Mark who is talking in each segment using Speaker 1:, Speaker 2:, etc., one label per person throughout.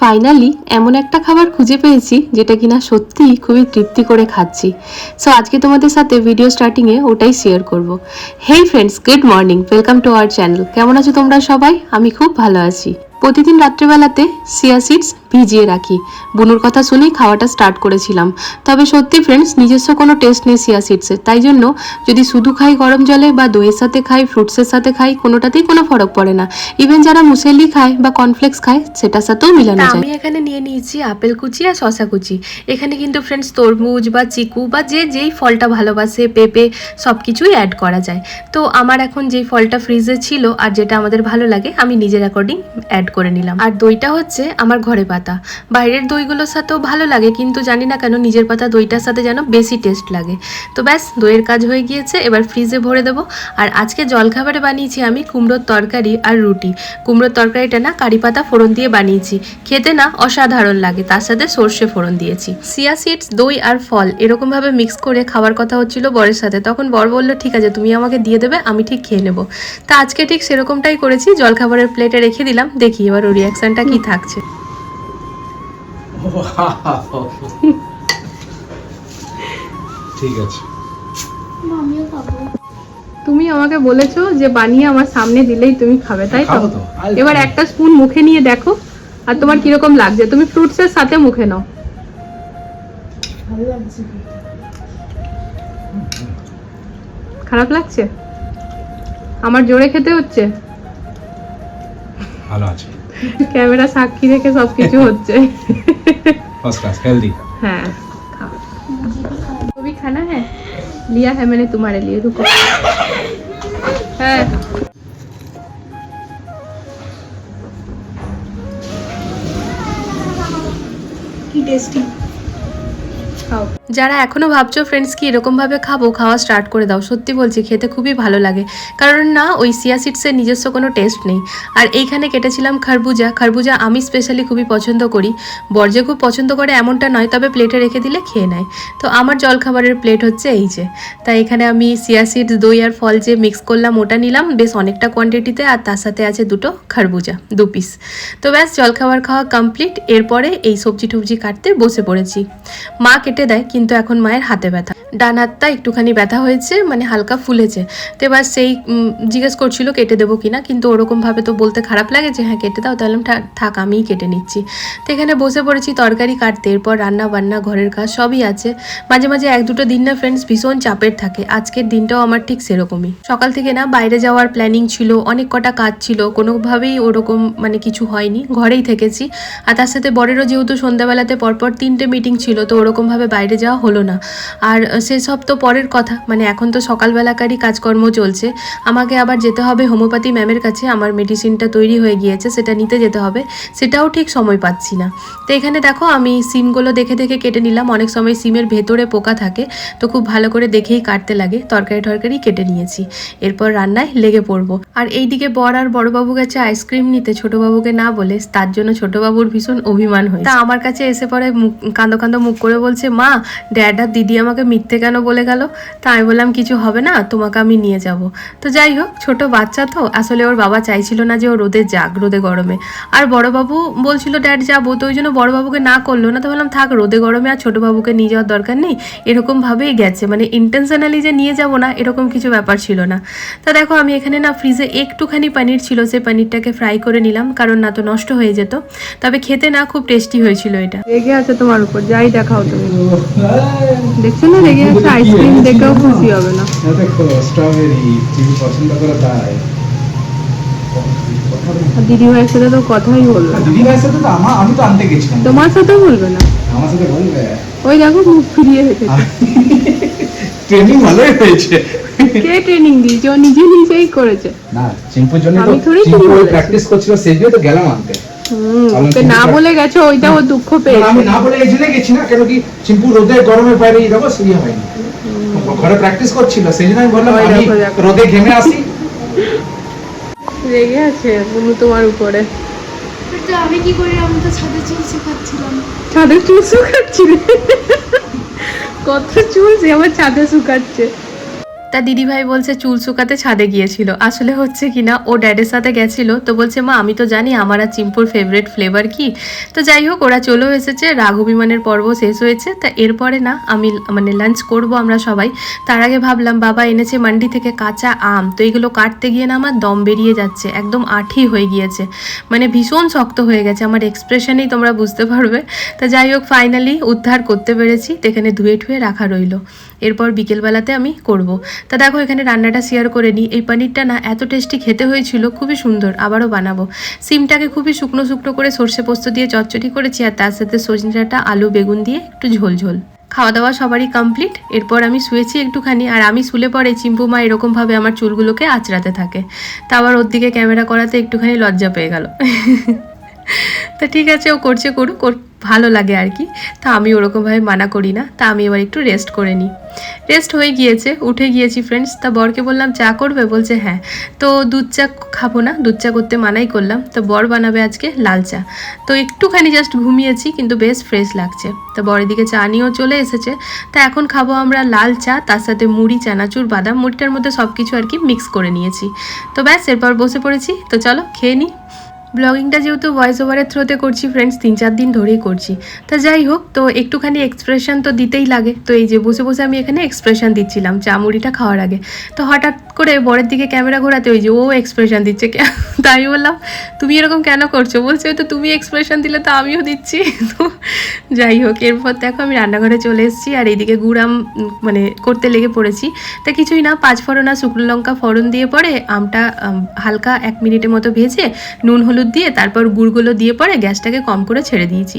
Speaker 1: Finally এমন একটা খাবার খুঁজে পেয়েছি, যেটা কিনা সত্যি খুবই তৃপ্তি করে খাচ্ছি। সো আজকে তোমাদের সাথে ভিডিও স্টার্টিংয়ে ওটাই শেয়ার করব। Hey friends good morning welcome to our channel কেমন আছো তোমরা সবাই? আমি খুব ভালো আছি। প্রতিদিন রাত্রেবেলাতে সিয়া সিডস ভিজিয়ে রাখি। বুনুর কথা শুনেই খাওয়াটা স্টার্ট করেছিলাম। তবে সত্যি ফ্রেন্ডস নিজস্ব কোনো টেস্ট নেই সিয়া সিডসের তাই জন্য যদি শুধু খাই গরম জলে বা দইয়ের সাথে খাই ফ্রুটসের সাথে খাই কোনোটাতেই কোনো ফরক পড়ে না। ইভেন যারা মুসেলি খায় বা কর্নফ্লেক্স খায় সেটার সাথেও মিলানো যায়। আমি এখানে নিয়ে নিয়েছি আপেল কুচি আর শশা কুচি। এখানে কিন্তু ফ্রেন্ডস তরমুজ বা চিকু বা যে যেই ফলটা ভালোবাসে পেঁপে সব কিছুই অ্যাড করা যায়। তো আমার এখন যেই ফলটা ফ্রিজে ছিল আর যেটা আমাদের ভালো লাগে আমি নিজের অ্যাকর্ডিং অ্যাড করে নিলাম। আর দইটা হচ্ছে আমার ঘরে পাতা। বাইরের দইগুলোর সাথেও ভালো লাগে, কিন্তু জানি না কেন নিজের পাতা দইটার সাথে যেন বেশি টেস্ট লাগে। তো ব্যাস, দইয়ের কাজ হয়ে গিয়েছে, এবার ফ্রিজে ভরে দেবো। আর আজকে জলখাবারে বানিয়েছি আমি কুমড়োর তরকারি আর রুটি। কুমড়োর তরকারিটা না কারি পাতা ফোড়ন দিয়ে বানিয়েছি। খেতে না অসাধারণ লাগে, তার সাথে সর্ষে ফোড়ন দিয়েছি। সিয়া সিডস দই আর ফল এরকমভাবে মিক্স করে খাওয়ার কথা হচ্ছিল বরের সাথে। তখন বর বলল, ঠিক আছে, তুমি আমাকে দিয়ে দেবে, আমি ঠিক খেয়ে নেব। তা আজকে ঠিক সেরকমটাই করেছি, জলখাবারের প্লেটে রেখে দিলাম, দেখি এবার ওর রিয়াকশনটা কি থাকছে?
Speaker 2: ঠিক আছে।
Speaker 1: তুমি আমাকে বলেছ যে বানিয়ে আমার সামনে দিলেই তুমি খাবে তাই তো? এবার একটা স্পুন মুখে নিয়ে দেখো আর তোমার কীরকম লাগছে? তুমি ফ্রুটসের সাথে মুখে নাও। খারাপ লাগছে? আমার জোরে খেতে হচ্ছে?
Speaker 2: ভালো আছে
Speaker 1: ক্যামেরা সাক্ষী রেখে সবকিছু হচ্ছে
Speaker 2: ফার্স্ট ক্লাস হেলদি
Speaker 1: हाँ खाओ वो भी खाना है लिया है मैंने तुम्हारे लिए रुको है
Speaker 3: কি টেস্টি
Speaker 1: খাও। যারা এখনও ভাবছ ফ্রেন্ডস কি এরকম ভাবে খাব, খাওয়া স্টার্ট করে দাও। সত্যি বলছি, খেতে খুবই ভালো লাগে। কারণ না, ওই সিয়া সিডসের নিজস্ব কোনো টেস্ট নেই। আর এইখানে কেটেছিলাম খরবুজা। খরবুজা আমি স্পেশালি খুবই পছন্দ করি। বর্জে খুব পছন্দ করে, এমনটা নয়, তবে প্লেটে রেখে দিলে খেয়ে নেয়। তো আমার জলখাবারের প্লেট হচ্ছে এই যে। তাই এখানে আমি সিয়া সিডস দই আর ফল যে মিক্স করলাম, ওটা নিলাম। বেশ অনেকটা কোয়ান্টিটিতে আর তার সাথে আছে দুটো খরবুজা, দু পিস তো ব্যাস, জলখাবার খাওয়া কমপ্লিট এরপরে এই সবজি টবজি কাটতে বসে পড়েছি। মা কেটে দেয় কিন্তু এখন মায়ের হাতে ব্যথা। ডান হাতটা একটুখানি ব্যথা হয়েছে মানে হালকা ফুলেছে। তো এবার সেই জিজ্ঞেস করছিল কেটে দেবো কিনা কিন্তু ওরকমভাবে তো বলতে খারাপ লাগে যে হ্যাঁ কেটে দাও, তাহলে আমি "থা- থাক, আমিই কেটে নিচ্ছি। তো এখানে বসে পড়েছি, তরকারি কাটতে, এরপর রান্না বান্না, ঘরের কাজ সবই আছে। মাঝে মাঝে এক দুটো দিন না ফ্রেন্ডস ভীষণ চাপের থাকে, আজকের দিনটাও আমার ঠিক সেরকমই। সকাল থেকে না বাইরে যাওয়ার প্ল্যানিং ছিল, অনেক কটা কাজ ছিল, কোনোভাবেই ওরকম মানে কিছু হয়নি, ঘরেই থেকেছি। আর তার সাথে বরেরও যেহেতু সন্ধ্যাবেলাতে পরপর তিনটে মিটিং ছিল, তো ওরকমভাবে বাইরে যাওয়া হলো না। আর সেসব তো পরের কথা। মানে এখন তো সকালবেলাকারই কাজকর্ম চলছে। আমাকে আবার যেতে হবে হোমিওপ্যাথি ম্যামের কাছে। আমার মেডিসিনটা তৈরি হয়ে গিয়েছে, সেটা নিতে যেতে হবে। সেটাও ঠিক সময় পাচ্ছি না। তো এখানে দেখো, আমি সিমগুলো দেখে দেখে কেটে নিলাম। অনেক সময় সিমের ভেতরে পোকা থাকে, তো খুব ভালো করে দেখেই কাটতে লাগে। তরকারি টরকারি কেটে নিয়েছি। এরপর রান্নায় লেগে পড়ব। আর এইদিকে বর আর বড়বাবু গেছে আইসক্রিম নিতে, ছোটোবাবুকে না বলে, তার জন্য ছোটোবাবুর ভীষণ অভিমান হয়েছে। তা আমার কাছে এসে পরে মুখ, কাঁদো কাঁদো মুখ করে বলছে, মা, ড্যাড আর দিদি আমাকে মিথ্যে কেন বলে গেল? তা আমি বললাম, কিছু হবে না, তোমাকে আমি নিয়ে যাব। তো যাই হোক, ছোট বাচ্চা তো, আসলে ওর বাবা চাইছিল না যে ও রোদে যাক, রোদে গরমে। আর বড়বাবু বলছিল, ড্যাড, যাব। তো ওই জন্য বড়বাবুকে না করল না, তো বললাম, থাক, রোদে গরমে আর ছোটবাবুকে নিয়ে যাওয়ার দরকার নেই। এরকম ভাবেই গেছে। মানে ইন্টেনশনালি যে নিয়ে যাব না, এরকম কিছু ব্যাপার ছিল না। তা দেখো, আমি এখানে না ফ্রিজে একটুখানি পানির ছিল সে পানিরটাকে ফ্রাই করে নিলাম, কারণ না তো নষ্ট হয়ে যেত। তবে খেতে না খুব টেস্টি হয়েছিল এটা। রেগে আছে তোমার উপর, যাই দেখাও তুমি। দেখছ না রেগে আছে আইসক্রিম দেখেও খুশি হবে না।
Speaker 2: দেখো স্ট্রবেরি তুমি পছন্দ করো তাই
Speaker 1: দিদি ভাইয়ের সাথে তো কথাই বলবে না।
Speaker 2: দিদি ভাইয়ের সাথে তো আমার আমি তো আনতে গেছিলাম।
Speaker 1: তোমার সাথেও বলবে না?
Speaker 2: আমার সাথে বলবে?
Speaker 1: ওই দেখো মুখ ফিরিয়ে রেখেছে।
Speaker 2: ট্রেনিং ভালোই হয়েছে।
Speaker 1: কে ট্রেনিং দিয়েছে? ও নিজে নিজেই করেছে।
Speaker 2: না চিম্পুর জন্য তো চিম্পু প্র্যাকটিস করছিল সেদিও তো গেলাম আনতে।
Speaker 1: ওকে না বলে গেছো ওইটা ও দুঃখ পেয়েছে।
Speaker 2: আমি না বলে এই জন্য গেছি না কেন কি চিম্পু রোদে গরমে বাইরে যাব সেই হয়নি। ঘরে প্র্যাকটিস করছিল সেই জন্য আমি বললাম আমি। রোদে ঘেমে আসি।
Speaker 1: রেগে আছে বুনু তোমার উপরে।
Speaker 3: আমি কি করি আমি তো ছাদে চুল শুকাচ্ছিলাম
Speaker 1: ছাদে চুল শুকাচ্ছিলে? কত চুল সে আমার ছাদে শুকাচ্ছে। তা দিদিভাই বলছে চুল শুকাতে ছাদে গিয়েছিল। আসলে হচ্ছে কি না, ও ড্যাডের সাথে গেছিল, তো বলছে, মা, আমি তো জানি আমার আর চিম্পুর ফেভারিট ফ্লেভার কি। তো যাই হোক, ওরা চলেও এসেছে রাগ অভিমানের পর্ব শেষ হয়েছে, তা এরপরে না, আমি মানে লাঞ্চ করব আমরা সবাই। তার আগে ভাবলাম, বাবা এনেছে মান্ডি থেকে কাঁচা আম, তো এইগুলো কাটতে গিয়ে না আমার দম বেরিয়ে যাচ্ছে, একদম আঠি হয়ে গিয়েছে। মানে ভীষণ শক্ত হয়ে গেছে, আমার এক্সপ্রেশনেই তোমরা বুঝতে পারবে। তা যাই হোক ফাইনালি উদ্ধার করতে পেরেছি এখানে ধুয়ে ঠুয়ে রাখা রইল। এরপর বিকেলবেলাতে আমি করব। তা দেখো, এখানে রান্নাটা শেয়ার করে নিই। এই পনিরটা না, এত টেস্টি খেতে হয়েছিল, খুবই সুন্দর, আবারও বানাবো। সিমটাকে খুবই শুকনো শুকনো করে সর্ষে পোস্ত দিয়ে চচ্চড়ি করেছি, আর তার সাথে সজনেটা আলু বেগুন দিয়ে একটু ঝোল ঝোল। খাওয়া দাওয়া সবারই কমপ্লিট এরপর আমি শুয়েছি একটুখানি, আর আমি শুলে পরে চিম্পু মা এরকমভাবে আমার চুলগুলোকে আঁচড়াতে থাকে। তা আবার ওর দিকে ক্যামেরা করাতে একটুখানি লজ্জা পেয়ে গেল। তা ঠিক আছে, ও করছে করুক ভালো লাগে আর কি। তা আমি ওরকমভাবে মানা করি না। তা আমি এবার একটু রেস্ট করে নিই। রেস্ট হয়ে গিয়েছে। উঠে গিয়েছি ফ্রেন্ডস তা বরকে বললাম, চা করবে? বলছে হ্যাঁ। তো দুধ চা খাব না। দুধ চা করতে মানাই করলাম। তো বর বানাবে আজকে লাল চা। তো একটুখানি জাস্ট ঘুমিয়েছি, কিন্তু বেশ ফ্রেশ লাগছে। তো বরের দিকে চা নিয়েও চলে এসেছে। তা এখন খাব আমরা লাল চা, তার সাথে মুড়ি, চানাচুর, বাদাম। মুড়িটার মধ্যে সব কিছু আর কি মিক্স করে নিয়েছি। তো ব্যাস, এরপর বসে পড়েছি। তো চলো, খেয়ে নিই ব্লগিংটা যেহেতু ভয়েস ওভারের থ্রোতে করছি ফ্রেন্ডস তিন চার দিন ধরেই করছি। তা যাই হোক, তো একটুখানি এক্সপ্রেশন তো দিতেই লাগে। তো এই যে বসে বসে আমি এখানে এক্সপ্রেশন দিচ্ছিলাম, চা মুড়িটা খাওয়ার আগে। তো হঠাৎ করে বরের দিকে ক্যামেরা ঘোরাতে ওই যে ও এক্সপ্রেশন দিচ্ছে তাই বললাম, তুমি এরকম কেন করছ? বলছে তো তুমি এক্সপ্রেশন দিলে তো আমিও দিচ্ছি। তো যাই হোক, এরপর দেখো আমি রান্নাঘরে চলে এসেছি আর এইদিকে গুড়াম মানে করতে লেগে পড়েছি। তা কিছুই না, পাঁচ ফোড়ন শুকনো লঙ্কা ফোড়ন দিয়ে পরে আমটা হালকা এক মিনিটের মতো ভেজে নুন হলুদ দিয়ে, তারপর গুড়গুলো দিয়ে পরে গ্যাসটাকে কম করে ছেড়ে দিয়েছি।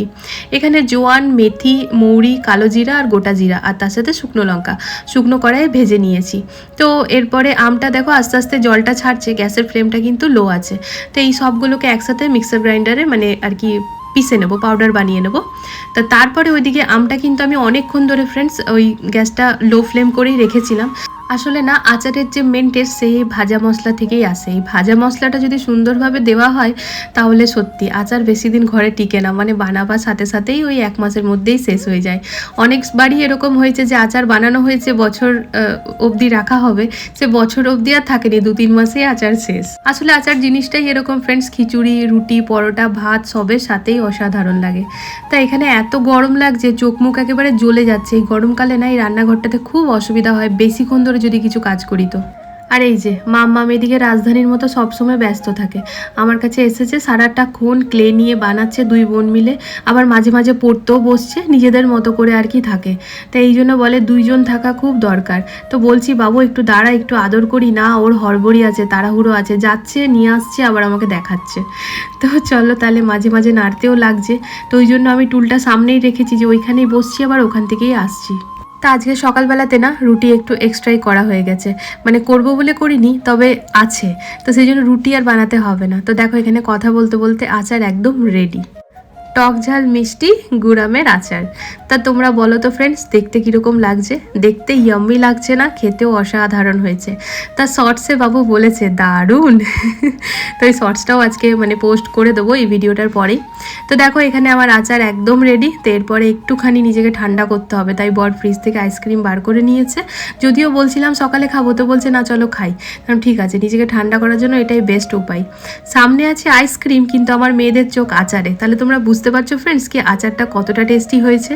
Speaker 1: এখানে জোয়ান, মেথি, মৌরি, কালো জিরা আর গোটা জিরা আর তার সাথে শুকনো লঙ্কা। শুকনো কড়াইয়ে ভেজে নিয়েছি। তো এরপরে আমটা দেখো আস্তে আস্তে জলটা ছাড়ছে, গ্যাসের ফ্লেমটা কিন্তু লো আছে। তো এই সবগুলোকে একসাথে মিক্সার গ্রাইন্ডারে মানে আর কি পিষে নেব, পাউডার বানিয়ে নেব। তা তারপরে ওইদিকে আমটা কিন্তু আমি অনেকক্ষণ ধরে ফ্রেন্ডস ওই গ্যাসটা লো ফ্লেম করেই রেখেছিলাম। আসলে না, আচারের যে মেন টেস্ট সেই ভাজা মশলা থেকেই আসে। এই ভাজা মশলাটা যদি সুন্দরভাবে দেওয়া হয়, তাহলে সত্যি আচার বেশি দিন ঘরে টিকে না। মানে বানাবার সাথে সাথেই ওই এক মাসের মধ্যেই শেষ হয়ে যায়। অনেকবারই এরকম হয়েছে যে আচার বানানো হয়েছে, বছর অবধি রাখা হবে। সে বছর অবধি আর থাকেনি দু তিন মাসেই আচার শেষ। আসলে আচার জিনিসটাই এরকম ফ্রেন্ডস খিচুড়ি, রুটি, পরোটা, ভাত, সবের সাথেই অসাধারণ লাগে। তা এখানে এত গরম লাগছে, চোখ মুখ একেবারে জ্বলে যাচ্ছে। এই গরমকালে না, এই রান্নাঘরটাতে খুব অসুবিধা হয়। বেশিক্ষণ ধরে যদি কিছু কাজ করি তো? আর এই যে, মাম্মা এদিকে রাজধানীর মতো সবসময় ব্যস্ত থাকে। আমার কাছে এসেছে সারাটা খুন, ক্লে নিয়ে বানাচ্ছে দুই বোন মিলে, আবার মাঝে মাঝে পড়তেও বসছে, নিজেদের মতো করে আর কি থাকে। তো এই জন্য বলে, দুইজন থাকা খুব দরকার। তো বলছি, বাবু, একটু দাঁড়া, একটু আদর করি, না, ওর হড়বড়ি আছে, তাড়াহুড়ো আছে, যাচ্ছে, নিয়ে আসছে, আবার আমাকে দেখাচ্ছে। তো চলো, তাহলে মাঝে মাঝে নাড়তেও লাগছে। তো ওই জন্য আমি টুলটা সামনেই রেখেছি যে, ওইখানেই বসছি, আবার ওখান থেকেই আসছি। তা আজকে সকালবেলাতে না রুটি একটু এক্সট্রাই করা হয়ে গেছে। মানে করব বলে করিনি, তবে আছে। তো সেই জন্য রুটি আর বানাতে হবে না। তো দেখো এখানে কথা বলতে বলতে আচার একদম রেডি টক ঝাল, মিষ্টি, গুড়ামের আচার। তা তোমরা বলো তো ফ্রেন্ডস দেখতে কীরকম লাগছে? দেখতে ইয়াম্মি লাগছে না? খেতেও অসাধারণ হয়েছে। তা শর্টসে বাবু বলেছে, দারুণ! তো এই শর্টসটাও আজকে মানে পোস্ট করে দেবো এই ভিডিওটার পরেই। তো দেখো, এখানে আমার আচার একদম রেডি তো এরপরে একটুখানি নিজেকে ঠান্ডা করতে হবে। তাই বর ফ্রিজ থেকে আইসক্রিম বার করে নিয়েছে। যদিও বলছিলাম, সকালে খাব। তো বলছে, না, চলো খাই। কারণ ঠিক আছে, নিজেকে ঠান্ডা করার জন্য এটাই বেস্ট উপায়। সামনে আছে আইসক্রিম কিন্তু আমার মেয়েদের চোখ আচারে। তাহলে তোমরা বুঝতে পারছ ফ্রেন্ডস কি আচারটা কতটা টেস্টি হয়েছে?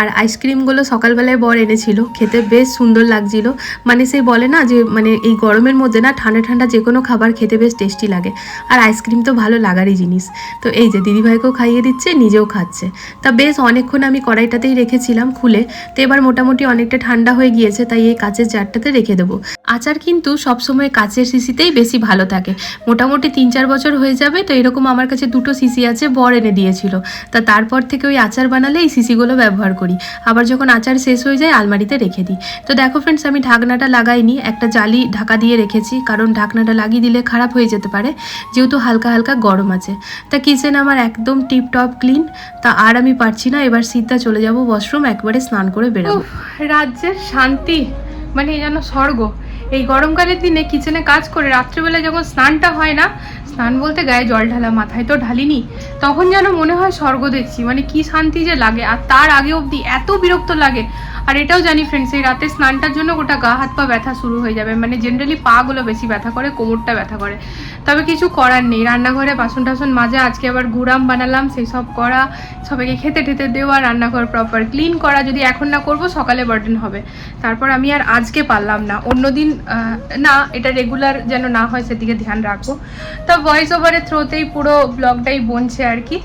Speaker 1: আর আইসক্রিমগুলো সকালবেলায় বর এনেছিল, খেতে বেশ সুন্দর লাগছিল। মানে সেই বলে না যে মানে এই গরমের মধ্যে না ঠান্ডা ঠান্ডা যে কোনো খাবার খেতে বেশ টেস্টি লাগে। আর আইসক্রিম তো ভালো লাগারই জিনিস। তো এই যে দিদিভাইকেও খাইয়ে দিচ্ছে, নিজেও খাচ্ছে। তা বেশ অনেকক্ষণ আমি কড়াইটাতেই রেখেছিলাম খুলে। তো এবার মোটামুটি অনেকটা ঠান্ডা হয়ে গিয়েছে, তাই এই কাচের জারটাতে রেখে দেবো। আচার কিন্তু সবসময় কাচের শিশিতেই বেশি ভালো থাকে। মোটামুটি তিন চার বছর হয়ে যাবে, তো এরকম আমার কাছে দুটো শিশি আছে, বর এনে দিয়েছিল। তা তারপর থেকে ওই আচার বানালে এই শিশিগুলো ব্যবহার করি। আবার যখন আচার শেষ হয়ে যায়, আলমারিতে রেখে দিই। তো দেখো ফ্রেন্ডস আমি ঢাকনাটা লাগাইনি, একটা জালি ঢাকা দিয়ে রেখেছি, কারণ ঢাকনাটা লাগিয়ে দিলে খারাপ হয়ে যেতে পারে, যেহেতু হালকা হালকা গরম আছে। তা কিচেন আমার একদম টিপ টপ ক্লিন তা আর আমি পারছি না, এবার সিদ্ধা চলে যাব ওয়াশরুম একবারে স্নান করে বেরোবো। রাজ্যের শান্তি মানে যেন স্বর্গ। এই গরমকালের দিনে কিচেনে কাজ করে রাত্রেবেলা যখন স্নানটা হয় না,
Speaker 4: স্নান বলতে গায়ে জল ঢালা, মাথায় তো ঢালিনি। তখন যেন মনে হয় স্বর্গ দেখছি মানে কি শান্তি যে লাগে। আর তার আগে অবধি এত বিরক্ত লাগে। আর এটাও জানি ফ্রেন্ডস এই রাতে স্নানটার জন্য গোটা গা, হাত, পা ব্যথা শুরু হয়ে যাবে। মানে জেনারেলি পাগুলো বেশি ব্যথা করে, কোমরটা ব্যথা করে। তবে কিছু করার নেই। রান্নাঘরে বাসন টাসন মাজা, আজকে আবার গুড়াম বানালাম, সেই সব করা। সবাইকে খেতে টেতে দেওয়া, রান্নাঘর প্রপার ক্লিন করা। যদি এখন না করব, সকালে বার্ডেন হবে। তারপর আমি আর আজকে পারলাম না। অন্যদিন না, এটা রেগুলার যেন না হয়, সেদিকে ধ্যান রাখব। তা ভয়েস ওভারের থ্রোতেই পুরো ব্লগটাই বনছে আর কি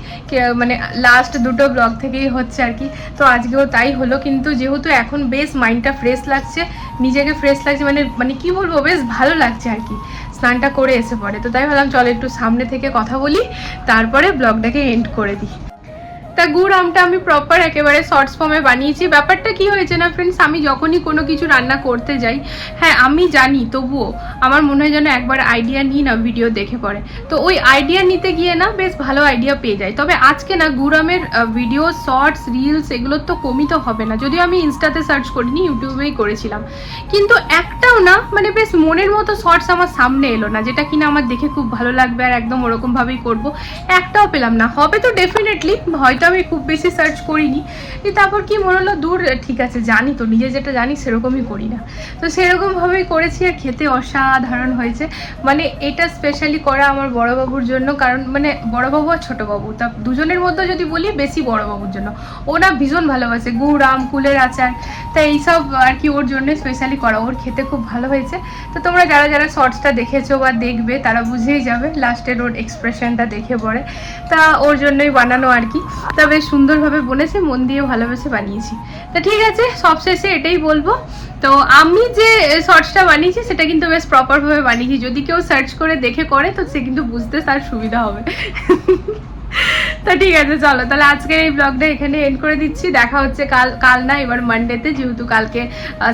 Speaker 4: মানে লাস্ট দুটো ব্লগ থেকেই হচ্ছে আর কি। তো আজকেও তাই হলো, কিন্তু যেহেতু এখন বেশ মাইন্ডটা ফ্রেশ লাগছে, নিজেকে ফ্রেশ লাগছে মানে মানে কি বলব, বেশ ভালো লাগছে আর কি। স্নানটা করে এসে পড়ে তো তাই ভাবলাম, চলো একটু সামনে থেকে কথা বলি, তারপরে ব্লগটাকে এন্ড করে দিই। তা গুড় আমটা আমি প্রপার একেবারে শর্টস ফর্মে বানিয়েছি। ব্যাপারটা কি হয়েছে না ফ্রেন্ডস আমি যখনই কোনো কিছু রান্না করতে যাই হ্যাঁ আমি জানি, তবুও আমার মনে হয় যেন একবার আইডিয়া নিই না ভিডিও দেখে পরে। তো ওই আইডিয়া নিতে গিয়ে না বেশ ভালো আইডিয়া পেয়ে যাই। তবে আজকে না গুড়ামের ভিডিও শর্টস রিলস এগুলোর তো কমই তো হবে না। যদিও আমি ইনস্টাতে সার্চ করিনি, ইউটিউবেই করেছিলাম। কিন্তু একটাও না মানে বেশ মনের মতো শর্টস আমার সামনে এলো না, যেটা কিনা আমার দেখে খুব ভালো লাগবে আর একদম ওরকমভাবেই করব। একটাও পেলাম না। হবে তো ডেফিনেটলি হয়তো আমি খুব বেশি সার্চ করিনি। তারপর কি মনে হলো, দূর ঠিক আছে, জানি তো, নিজে যেটা জানি সেরকমই করি না। তো সেরকমভাবেই করেছি আর খেতে অসাধারণ হয়েছে। মানে এটা স্পেশালি করা আমার বড়বাবুর জন্য, কারণ মানে বড়বাবু আর ছোটোবাবু, তা দুজনের মধ্যে যদি বলি বেশি বড়বাবুর জন্য। ওরা ভীষণ ভালোবাসে, গুড়, আম, কুলের আচার, তা এইসব আর কি ওর জন্য স্পেশালি করা। ওর খেতে খুব ভালো হয়েছে। তো তোমরা যারা যারা শর্টসটা দেখেছ বা দেখবে, তারা বুঝেই যাবে লাস্টের ওর এক্সপ্রেশনটা দেখে পড়ে। তা ওর জন্যই বানানো আর কি। তা বেশ সুন্দরভাবে বলেছে মন দিয়ে ভালোবেসে বানিয়েছি। তা ঠিক আছে সবশেষে এটাই বলব। তো আমি যে শর্টসটা বানিয়েছি সেটা কিন্তু বেশ প্রপারভাবে বানিয়েছি। যদি কেউ সার্চ করে দেখে করে তো সে কিন্তু বুঝতে তার সুবিধা হবে। তা ঠিক আছে চলো। তাহলে আজকে এই ব্লগটা এখানে এন্ড করে দিচ্ছি। দেখা হচ্ছে কাল কাল না এবার মানডেতে যেহেতু কালকে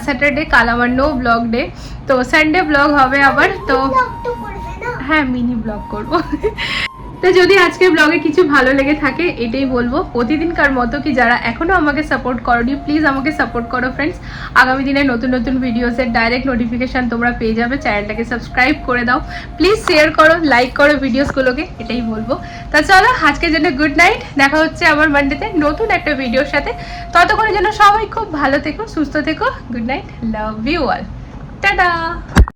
Speaker 4: স্যাটারডে কাল আমার নো ব্লগ ডে তো সানডে ব্লগ হবে আবার তো হ্যাঁ মিনি ব্লগ করব। তো যদি আজকে ব্লগে কিছু ভালো লেগে থাকে, এটাই বলব। প্রতিদিনকার মতো কি যারা এখনও আমাকে সাপোর্ট করনি প্লিজ আমাকে সাপোর্ট করো ফ্রেন্ডস আগামী দিনে নতুন নতুন ভিডিওসের ডাইরেক্ট নোটিফিকেশান তোমরা পেয়ে যাবে। চ্যানেলটাকে সাবস্ক্রাইব করে দাও। প্লিজ শেয়ার করো লাইক করো ভিডিওসগুলোকে এটাই বলব। তা চলো, আজকের জন্য গুড নাইট দেখা হচ্ছে আমার মানডেতে নতুন একটা ভিডিওর সাথে। ততক্ষণের জন্য সবাই খুব ভালো থেকো, সুস্থ থেকো। Good night love you all tata